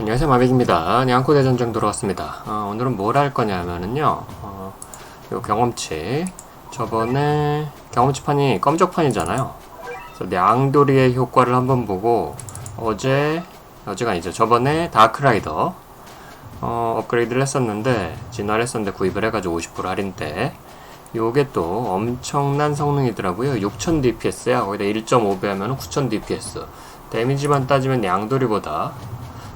안녕하세요 마백입니다. 냥코 대전쟁 들어왔습니다. 어, 오늘은 뭘 할 거냐면은요, 어, 요 경험치 저번에 경험치판이 검적판이잖아요. 그래서 냥돌이의 효과를 한번 보고 어제 어제가 아니죠. 저번에 다크라이더 어, 업그레이드를 했었는데 진화를 했었는데 구입을 해가지고 50% 할인 때 요게 또 엄청난 성능이더라고요. 6000 DPS야. 거기다 1.5배 하면 9000 DPS. 데미지만 따지면 양돌이보다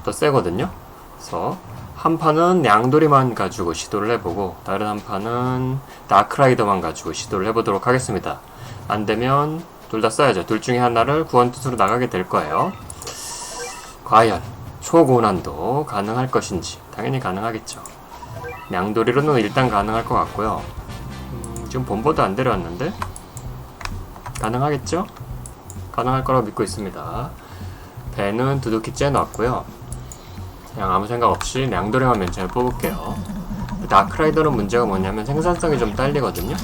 더 세거든요. 그래서 한 판은 양돌이만 가지고 시도를 해보고 다른 한 판은 다크라이더만 가지고 시도를 해보도록 하겠습니다. 안 되면 둘 다 써야죠. 둘 중에 하나를 구원투수로 나가게 될 거예요. 과연 초고난도 가능할 것인지 당연히 가능하겠죠. 양돌이로는 일단 가능할 것 같고요. 음, 지금 본보도 안 데려왔는데 가능하겠죠? 가능할 거라고 믿고 있습니다. 배는 두둑히 째놨고요. 그냥 아무 생각 없이 냥돌이만 맨 처음에 뽑을게요. 다크라이더는 문제가 뭐냐면 생산성이 좀 딸리거든요.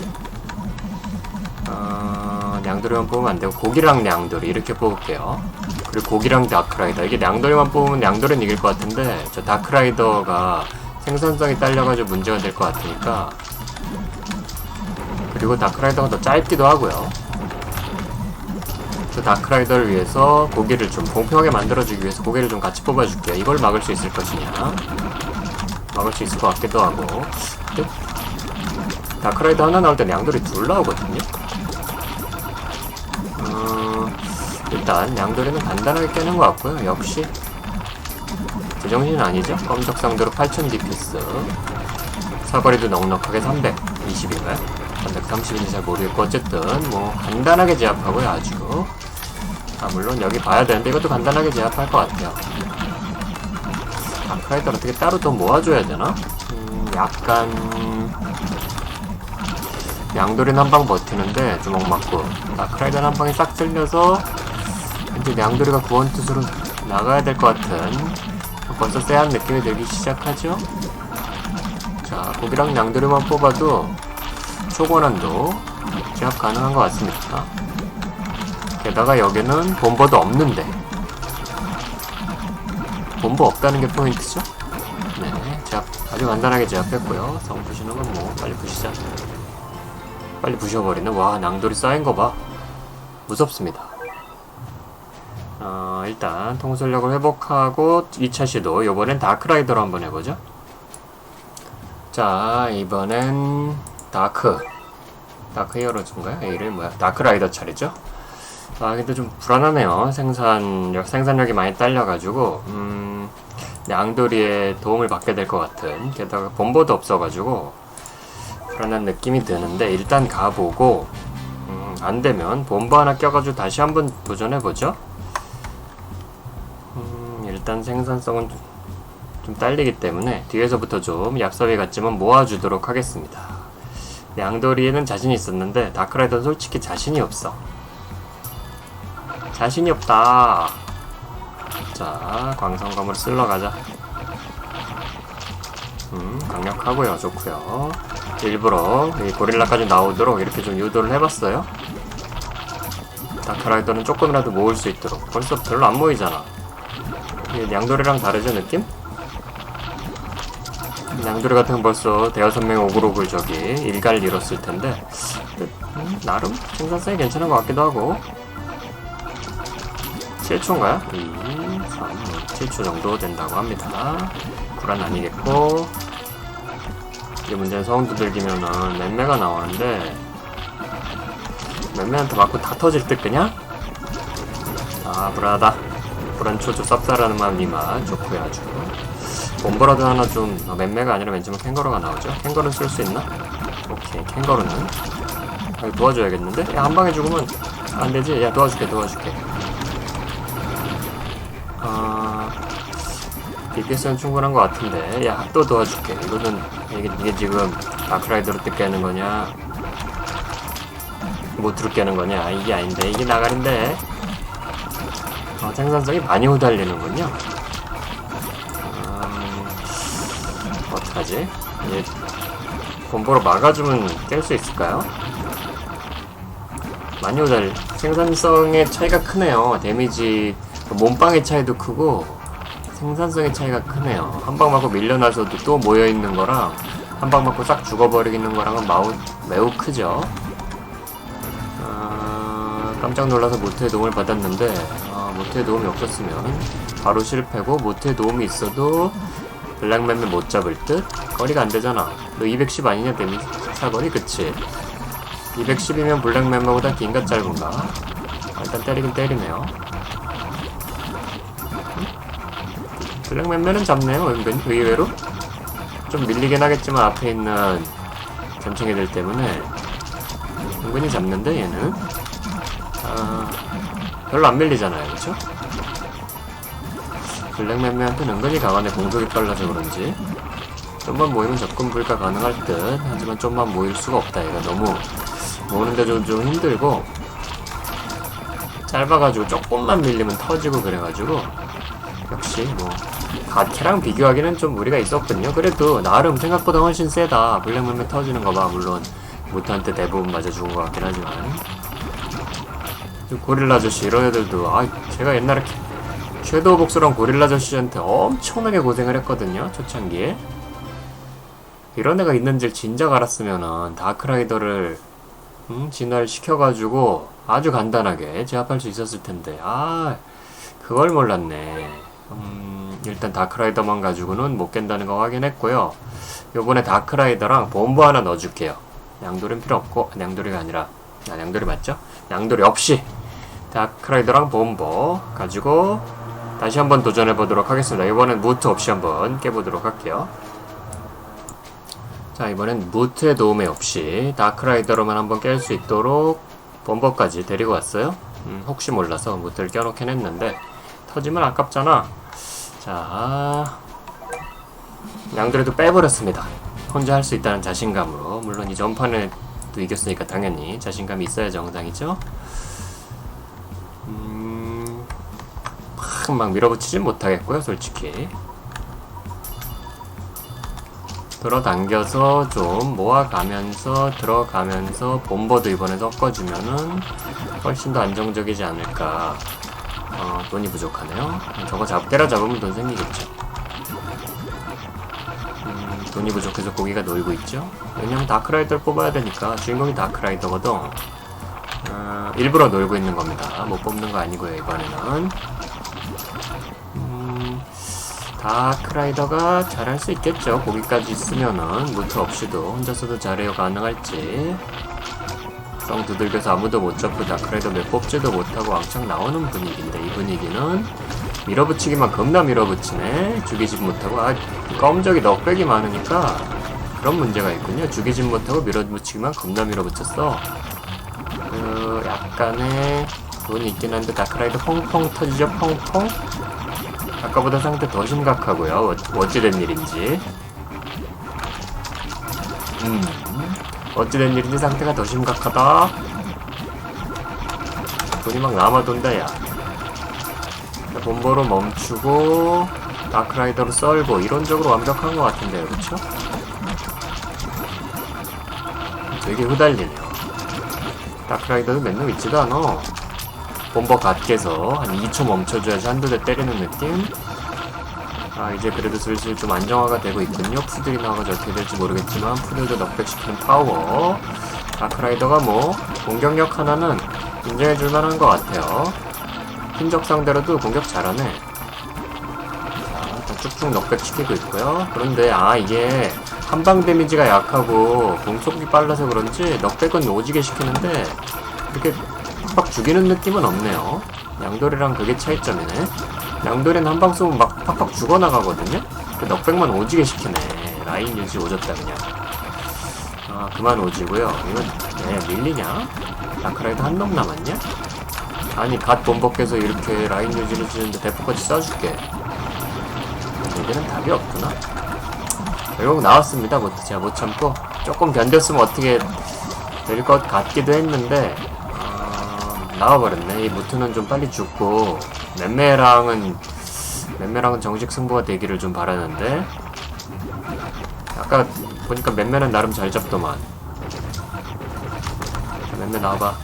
어, 냥돌이만 뽑으면 안 되고 고기랑 냥돌이 이렇게 뽑을게요. 그리고 고기랑 다크라이더 이게 냥돌이만 뽑으면 냥돌이는 이길 것 같은데 저 다크라이더가 생산성이 딸려가지고 문제가 될 것 같으니까 그리고 다크라이더가 더 짧기도 하고요. 그 다크라이더를 위해서 고개를 좀 공평하게 만들어주기 위해서 고개를 좀 같이 뽑아줄게요. 이걸 막을 수 있을 것이냐? 막을 수 있을 것 같기도 하고. 근데 다크라이더 하나 나올 때 양돌이 둘 나오거든요. 음, 일단 양돌이는 간단하게 깨는 것 같고요. 역시 제정신은 아니죠. 검적 상대로 8000 DPS. 사거리도 넉넉하게 320인가요? 330인지 잘 모르겠고 어쨌든 뭐 간단하게 제압하고요 아주 아 물론 여기 봐야 되는데 이것도 간단하게 제압할 것 같아요 아크라이더를 어떻게 따로 더 모아줘야 되나? 음 약간 양돌이는 한방 버티는데 주먹 맞고 아크라이더는 한 방에 싹 쓸려서 이제 양돌이가 구원투수로 나가야 될 것 같은 벌써 쎄한 느낌이 들기 시작하죠? 자 고기랑 양돌이만 뽑아도 초고난도 제압 가능한 것 같습니다. 게다가 여기는 본버도 없는데 본버 없다는 게 포인트죠? 네, 제압 아주 간단하게 제압했고요. 성 부시는 건 뭐 빨리 부시자. 빨리 부셔버리네. 와 낭돌이 쌓인 거 봐. 무섭습니다. 어, 일단 통솔력을 회복하고 2차 시도 이번엔 다크라이더로 한번 해보죠. 자 이번엔 다크 다크 히어로즈인가요? 이름이 뭐야? 다크라이더 차례죠? 아 근데 좀 불안하네요 생산력 생산력이 많이 딸려가지고 음 양돌이의 도움을 받게 될 것 같은 게다가 본보도 없어가지고 불안한 느낌이 드는데 일단 가보고 음, 안되면 본보 하나 껴가지고 다시 한번 도전해보죠 음 일단 생산성은 좀, 좀 딸리기 때문에 뒤에서부터 좀 얍삽이 같지만 모아주도록 하겠습니다 양돌이에는 자신이 있었는데 다크라이더는 솔직히 자신이 없어. 자신이 없다. 자, 광선검을 쓸러 가자. 음, 강력하고요. 좋고요. 일부러 이 고릴라까지 나오도록 이렇게 좀 유도를 해봤어요. 다크라이더는 조금이라도 모을 수 있도록. 벌써 별로 안 모이잖아. 양돌이랑 다르죠, 느낌? 양돌이 같은 건 벌써 대여섯 명의 오그로글 저기 일갈 잃었을 텐데 음, 나름 생산성이 괜찮은 것 같기도 하고. 7초인가요? 2, 3, 7초 정도 된다고 합니다. 불안 아니겠고. 이게 문제는 성운 두들기면은 맴매가 나오는데 맴매한테 맞고 다 터질 듯 그냥? 아 불안하다. 불안초조 쌉싸라는 마음 이 만 좋고요 아주 몬버라도 하나 좀 어, 맴매가 아니라 왠지 뭐 캥거루가 나오죠? 캥거루 쓸 수 있나? 오케이 캥거루는 아, 도와줘야겠는데? 야 한 방에 죽으면 안 되지? 야 도와줄게 도와줄게 아... DPS는 충분한 것 같은데 야 또 도와줄게 이거는 이게, 이게 지금 다크라이더로 뜯게 하는 거냐 못으로 깨는 거냐 이게 아닌데 이게 나가는데 어, 생산성이 많이 후달리는군요 어떡하지? 얘 본보로 막아주면 깰 수 있을까요? 오달 생산성의 차이가 크네요. 데미지 몸빵의 차이도 크고 생산성의 차이가 크네요. 한 방 맞고 밀려나서도 또 모여있는 거랑 한 방 맞고 싹 죽어버리는 거랑은 마우, 매우 크죠. 아, 깜짝 놀라서 모트의 도움을 받았는데 아, 모트의 도움이 없었으면 바로 실패고 모트의 도움이 있어도 블랙맨을 못 잡을 듯? 거리가 안 되잖아. 너 210 아니냐 데미 사거리 그치? 210이면 블랙맨보다 긴가 짧은가? 아, 일단 때리긴 때리네요. 블랙맨맨은 잡네요. 은근 의외로 좀 밀리긴 하겠지만 앞에 있는 전청이들 때문에 은근히 잡는데 얘는 아, 별로 안 밀리잖아요, 그렇죠? 블랙맨맨한테는 은근히 강하네 공격이 빨라서 그런지 좀만 모이면 접근 불가 가능할 듯. 하지만 좀만 모일 수가 없다. 얘가 너무 모으는데 좀, 좀 힘들고 짧아가지고 조금만 밀리면 터지고 그래가지고 역시 뭐 가케랑 비교하기는 좀 무리가 있었거든요. 그래도 나름 생각보다 훨씬 세다. 블랙맨맨 터지는 거 봐. 물론 무트한테 대부분 맞아 죽은 것 같긴 하지만. 고릴라 아저씨 이런 애들도 아 제가 옛날에 섀도우 복수랑 고릴라 아저씨한테 엄청나게 고생을 했거든요 초창기에. 이런 애가 있는 줄 진작 알았으면은 다크라이더를 음, 진화를 시켜가지고 아주 간단하게 제압할 수 있었을 텐데. 아 그걸 몰랐네. 음, 일단 다크라이더만 가지고는 못 깬다는 거 확인했고요. 요번에 다크라이더랑 본부 하나 넣어줄게요. 양돌이는 필요 없고 아, 양돌이가 아니라 아 양돌이 맞죠? 양돌이 없이 다크라이더랑 본보 가지고 다시 한번 도전해 보도록 하겠습니다. 이번엔 무트 없이 한번 깨보도록 할게요. 자, 이번엔 무트의 도움이 없이 다크라이더로만 한번 깰 수 있도록 범버까지 데리고 왔어요. 음, 혹시 몰라서 무트를 껴놓긴 했는데 터지면 아깝잖아. 자, 양들에도 빼버렸습니다. 혼자 할 수 있다는 자신감으로 물론 이 전판에도 이겼으니까 당연히 자신감이 있어야 정상이죠. 막, 막 밀어붙이진 못하겠고요, 솔직히. 들어당겨서 좀 모아가면서 들어가면서 본버도 이번에 섞어주면은 훨씬 더 안정적이지 않을까. 어, 돈이 부족하네요. 저거 잡, 때려 잡으면 돈 생기겠죠. 음, 돈이 부족해서 고기가 놀고 있죠. 왜냐면 다크라이더를 뽑아야 되니까 주인공이 다크라이더거든. 어, 일부러 놀고 있는 겁니다. 못 뽑는 거 아니고요, 이번에는. 음, 다크라이더가 잘할 수 있겠죠. 거기까지 있으면은, 무트 없이도 혼자서도 잘해요 가능할지. 성 두들겨서 아무도 못 잡고 다크라이더 몇 뽑지도 못하고 왕창 나오는 분위기인데, 이 분위기는 밀어붙이기만 겁나 밀어붙이네. 죽이지 못하고, 아, 껌적이 넉백이 많으니까, 그런 문제가 있군요. 죽이지 못하고 밀어붙이기만 겁나 밀어붙였어. 그 약간의 돈이 있긴 한데 다크라이더 펑펑 터지죠 펑펑 아까보다 상태 더 심각하고요. 어- 어찌된 일인지. 음. 어찌된 일인지 상태가 더 심각하다. 돈이 막 남아돈다 야. 자, 본보로 멈추고 다크라이더로 썰고 이론적으로 완벽한 것 같은데요. 그쵸? 되게 후달리네요. 다크라이더도 몇놈 있지도 않아. 본버 갓께서 한 2초 멈춰줘야지 한두 대 때리는 느낌? 아, 이제 그래도 슬슬 좀 안정화가 되고 있군요. 푸들이 나와가지고 어떻게 될지 모르겠지만, 푸들도 넉백시키는 파워. 다크라이더가 뭐, 공격력 하나는 인정해줄 만한 것 같아요. hin적 상대로도 공격 잘하네. 자, 쭉쭉 넉백시키고 있고요. 그런데, 아, 이게, 한방 데미지가 약하고 공속이 빨라서 그런지 넉백은 오지게 시키는데 이렇게 팍팍 죽이는 느낌은 없네요. 양돌이랑 그게 차이점이네. 양돌이는 한 방 쏘면 막 팍팍 죽어나가거든요. 그 넉백만 오지게 시키네. 라인 유지 오졌다 그냥. 아 그만 오지고요. 이건 왜 밀리냐? 다크라이더 한놈 남았냐? 아니 갓 본버께서 이렇게 라인 유지를 주는데 대포까지 쏴줄게. 여기는 답이 없구나. 결국 나왔습니다. 못, 제가 못 참고 조금 견뎠으면 어떻게 될 것 같기도 했는데 어, 나와버렸네. 이 무트는 좀 빨리 죽고 맴매랑은 맴매랑은 정식 승부가 되기를 좀 바라는데 아까 보니까 맴매는 나름 잘 잡더만. 맴매 나와봐.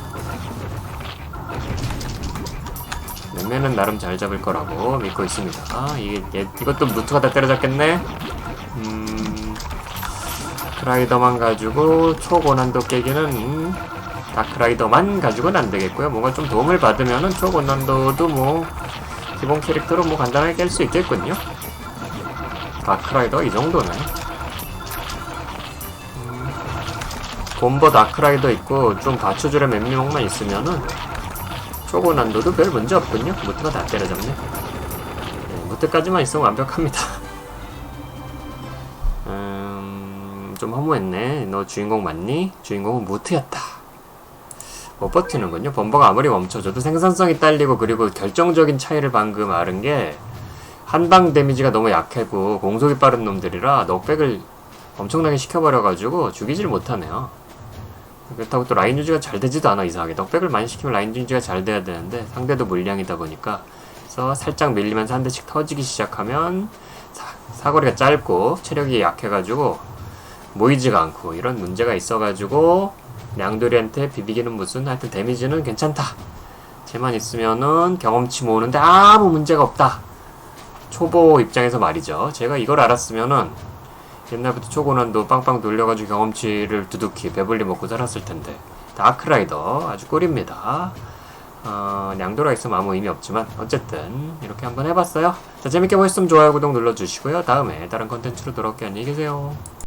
맹매는 나름 잘 잡을 거라고 믿고 있습니다. 아, 이게 얘- 이것도 무트가 다 때려잡겠네. 음, 크라이더만 가지고 초고난도 깨기는 음, 다크라이더만 가지고는 안 되겠고요. 뭔가 좀 도움을 받으면은 초고난도도 뭐 기본 캐릭터로 뭐 간단하게 깰 수 있겠군요. 다크라이더 이 정도는. 음, 곰버 다크라이더 있고 좀 받쳐주려 맵미목만 있으면은 초고난도도 별 문제 없군요. 무트가 다 때려잡네. 네, 무트까지만 있으면 완벽합니다. 음, 좀 허무했네. 너 주인공 맞니? 주인공은 무트였다. 못 버티는군요. 범버가 아무리 멈춰줘도 생산성이 딸리고 그리고 결정적인 차이를 방금 알은 게 한방 데미지가 너무 약하고 공속이 빠른 놈들이라 넉백을 엄청나게 시켜버려가지고 죽이질 못하네요. 그렇다고 또 라인 유지가 잘 되지도 않아 이상하게 넉백을 많이 시키면 라인 유지가 잘 돼야 되는데 상대도 물량이다 보니까 그래서 살짝 밀리면서 한 대씩 터지기 시작하면 사, 사거리가 짧고 체력이 약해가지고 모이지가 않고 이런 문제가 있어가지고 냥돌이한테 비비기는 무슨 하여튼 데미지는 괜찮다. 쟤만 있으면은 경험치 모으는데 아무 문제가 없다. 초보 입장에서 말이죠. 제가 이걸 알았으면은 옛날부터 초고난도 빵빵 돌려가지고 경험치를 두둑히 배불리 먹고 살았을 텐데. 다크라이더 아주 꿀입니다. 어, 냥도라 있으면 아무 의미 없지만 어쨌든 이렇게 한번 해봤어요. 자 재밌게 보셨으면 좋아요 구독 눌러주시고요. 다음에 다른 컨텐츠로 돌아올게요 안녕히 계세요